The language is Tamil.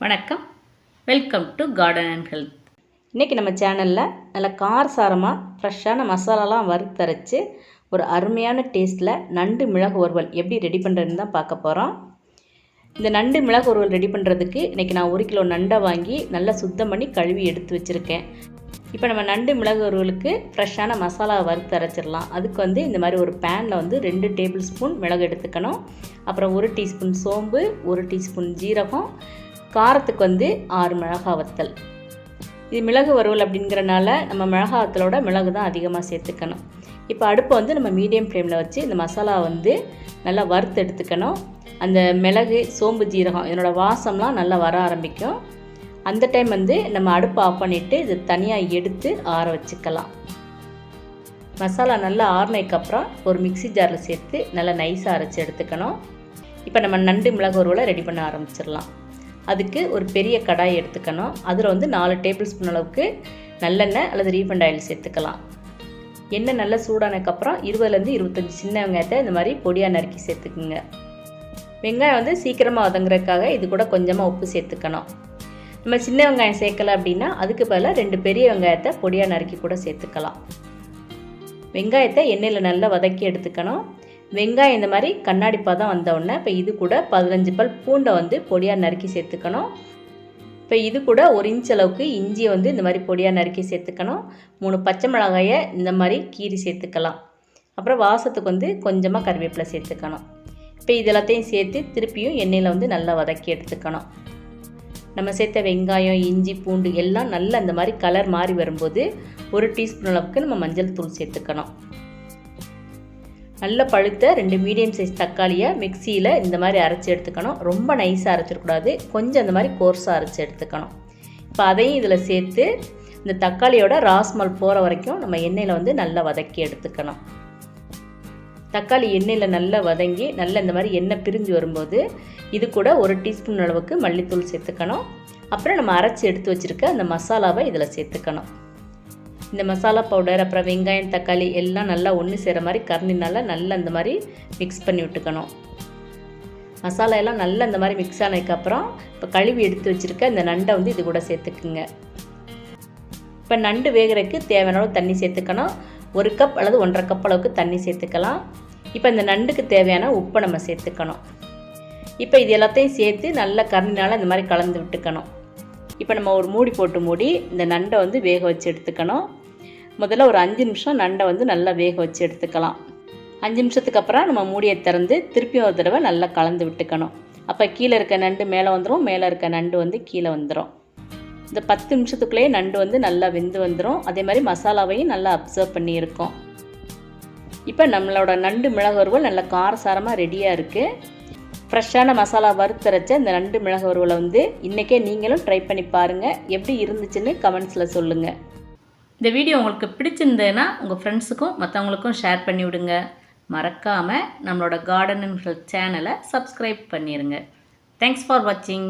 வணக்கம். Welcome to garden and health இன்றைக்கி நம்ம சேனலில் நல்லா காரசாரமாக ஃப்ரெஷ்ஷான மசாலாலாம் வறுத்தரைச்சி ஒரு அருமையான டேஸ்ட்டில் நண்டு மிளகு வறுவல் எப்படி ரெடி பண்ணுறதுன்னு தான் பார்க்க போகிறோம் இந்த நண்டு மிளகு வறுவல் ரெடி பண்ணுறதுக்கு இன்றைக்கி நான் ஒரு கிலோ நண்டை வாங்கி நல்லா சுத்தம் பண்ணி கழுவி எடுத்து வச்சுருக்கேன். இப்போ நம்ம நண்டு மிளகு வறுவலுக்கு ஃப்ரெஷ்ஷான மசாலா வறுத்து அரைச்சிடலாம் அதுக்கு வந்து இந்த மாதிரி ஒரு பேனில் வந்து ரெண்டு டேபிள் ஸ்பூன் மிளகு எடுத்துக்கணும். அப்புறம் ஒரு டீஸ்பூன் சோம்பு ஒரு டீஸ்பூன் ஜீரகம் காரத்துக்கு வந்து ஆறு மிளகா வத்தல். இது மிளகு வறுவல் அப்படிங்கிறனால நம்ம மிளகா வத்தலோட மிளகு தான் அதிகமாக சேர்த்துக்கணும். இப்போ அடுப்பை வந்து நம்ம மீடியம் ஃப்ளேமில் வச்சு இந்த மசாலா வந்து நல்லா வறுத்து எடுத்துக்கணும். அந்த மிளகு சோம்பு ஜீரகம் இதனோட வாசம்லாம் நல்லா வர ஆரம்பிக்கும். அந்த டைம் வந்து நம்ம அடுப்பை ஆஃப் பண்ணிவிட்டு இது தனியாக எடுத்து ஆற வச்சுக்கலாம். மசாலா நல்லா ஆறினதுக்கப்புறம் ஒரு மிக்சி ஜாரில் சேர்த்து நல்லா நைஸாக அரைச்சி எடுத்துக்கணும். இப்போ நம்ம நண்டு மிளகு ஒருவலை ரெடி பண்ண ஆரம்பிச்சிடலாம். அதுக்கு ஒரு பெரிய கடாய் எடுத்துக்கணும். அதில் வந்து நாலு டேபிள் ஸ்பூன் அளவுக்கு நல்லெண்ணெய் அல்லது ரீஃபண்ட் ஆயில் சேர்த்துக்கலாம். எண்ணெய் நல்லா சூடானதுக்கப்புறம் இருபதுலேருந்து இருபத்தஞ்சி சின்ன வெங்காயத்தை இந்த மாதிரி பொடியாக நறுக்கி சேர்த்துக்குங்க. வெங்காயம் வந்து சீக்கிரமாக வதங்குறதுக்காக இது கூட கொஞ்சமாக உப்பு சேர்த்துக்கணும். நம்ம சின்ன வெங்காயம் சேர்க்கல அப்படின்னா அதுக்கு பதிலாக ரெண்டு பெரிய வெங்காயத்தை பொடியாக நறுக்கி கூட சேர்த்துக்கலாம். வெங்காயத்தை எண்ணெயில் நல்லா வதக்கி எடுத்துக்கணும். வெங்காயம் இந்த மாதிரி கண்ணாடி பதம் வந்தவுடனே இப்போ இது கூட பதினஞ்சு பல் பூண்டை வந்து பொடியாக நறுக்கி சேர்த்துக்கணும். இப்போ இது கூட ஒரு இன்ச் அளவுக்கு இஞ்சியை வந்து இந்த மாதிரி பொடியாக நறுக்கி சேர்த்துக்கணும். மூணு பச்சை மிளகாயை இந்த மாதிரி கீரி சேர்த்துக்கலாம். அப்புறம் வாசத்துக்கு வந்து கொஞ்சமாக கருவேப்பிலை சேர்த்துக்கணும். இப்போ இது எல்லாத்தையும் சேர்த்து திருப்பியும் எண்ணெயில் வந்து நல்லா வதக்கி எடுத்துக்கணும். நம்ம சேர்த்த வெங்காயம் இஞ்சி பூண்டு எல்லாம் நல்லா அந்த மாதிரி கலர் மாறி வரும்போது ஒரு டீஸ்பூன் அளவுக்கு நம்ம மஞ்சள் தூள் சேர்த்துக்கணும். நல்ல பழுத்த ரெண்டு மீடியம் சைஸ் தக்காளியை மிக்சியில் இந்த மாதிரி அரைச்சி எடுத்துக்கணும். ரொம்ப நைஸாக அரைச்சிடக்கூடாது கொஞ்சம் அந்த மாதிரி கோர்ஸாக அரைச்சி எடுத்துக்கணும். இப்போ அதையும் இதில் சேர்த்து இந்த தக்காளியோட ராஸ்மல் போகிற வரைக்கும் நம்ம எண்ணெயில் வந்து நல்லா வதக்கி எடுத்துக்கணும். தக்காளி எண்ணெயில் நல்லா வதங்கி நல்லா இந்த மாதிரி எண்ணெய் பிரிஞ்சு வரும்போது இது கூட ஒரு டீஸ்பூன் அளவுக்கு மல்லித்தூள் சேர்த்துக்கணும். அப்புறம் நம்ம அரைச்சி எடுத்து வச்சுருக்க அந்த மசாலாவை இதில் சேர்த்துக்கணும். இந்த மசாலா பவுடர் அப்புறம் வெங்காயம் தக்காளி எல்லாம் நல்லா ஒன்று சேர மாதிரி கரண்டினால நல்லா இந்த மாதிரி மிக்ஸ் பண்ணி விட்டுக்கணும். மசாலா எல்லாம் நல்லா இந்த மாதிரி மிக்ஸ் ஆனதுக்கப்புறம் இப்போ கழுவி எடுத்து வச்சுருக்க இந்த நண்டை வந்து இது கூட சேர்த்துக்குங்க. இப்போ நண்டு வேகிறதுக்கு தேவையான அளவு தண்ணி சேர்த்துக்கணும். ஒரு கப் அல்லது ஒன்றரை கப் அளவுக்கு தண்ணி சேர்த்துக்கலாம். இப்போ இந்த நண்டுக்கு தேவையான உப்பை நம்ம சேர்த்துக்கணும். இப்போ இது எல்லாத்தையும் சேர்த்து நல்லா கரண்டினால் இந்த மாதிரி கலந்து விட்டுக்கணும். இப்போ நம்ம ஒரு மூடி போட்டு மூடி இந்த நண்டை வந்து வேக வச்சு எடுத்துக்கணும். முதல்ல ஒரு அஞ்சு நிமிஷம் நண்டை வந்து நல்லா வேக வச்சு எடுத்துக்கலாம். அஞ்சு நிமிஷத்துக்கு அப்புறம் நம்ம மூடியை திறந்து திருப்பி ஒரு தடவை நல்லா கலந்து விட்டுக்கணும். அப்போ கீழே இருக்க நண்டு மேலே வந்துடும் மேலே இருக்க நண்டு வந்து கீழே வந்துடும் இந்த பத்து நிமிஷத்துக்குள்ளேயே நண்டு வந்து நல்லா வெந்து வந்துடும் அதே மாதிரி மசாலாவையும் நல்லா அப்சர்வ் பண்ணியிருக்கோம். இப்போ நம்மளோட நண்டு மிளகு வறுவல் நல்லா காரசாரமாக ரெடியாக இருக்குது ஃப்ரெஷ்ஷான மசாலா வறுத்தரைச்ச இந்த நண்டு மிளகு வறுவலை வந்து இன்றைக்கே நீங்களும் ட்ரை பண்ணி பாருங்கள் எப்படி இருந்துச்சுன்னு கமெண்ட்ஸில் சொல்லுங்கள் இந்த வீடியோ உங்களுக்கு பிடிச்சிருந்ததுன்னா உங்கள் ஃப்ரெண்ட்ஸுக்கும் மற்றவங்களுக்கும் ஷேர் பண்ணி விடுங்க மறக்காமல் நம்மளோட கார்டன் அண்ட் ஹெல்த் சேனலை சப்ஸ்கிரைப் பண்ணிடுங்க தேங்க்ஸ் ஃபார் வாட்சிங்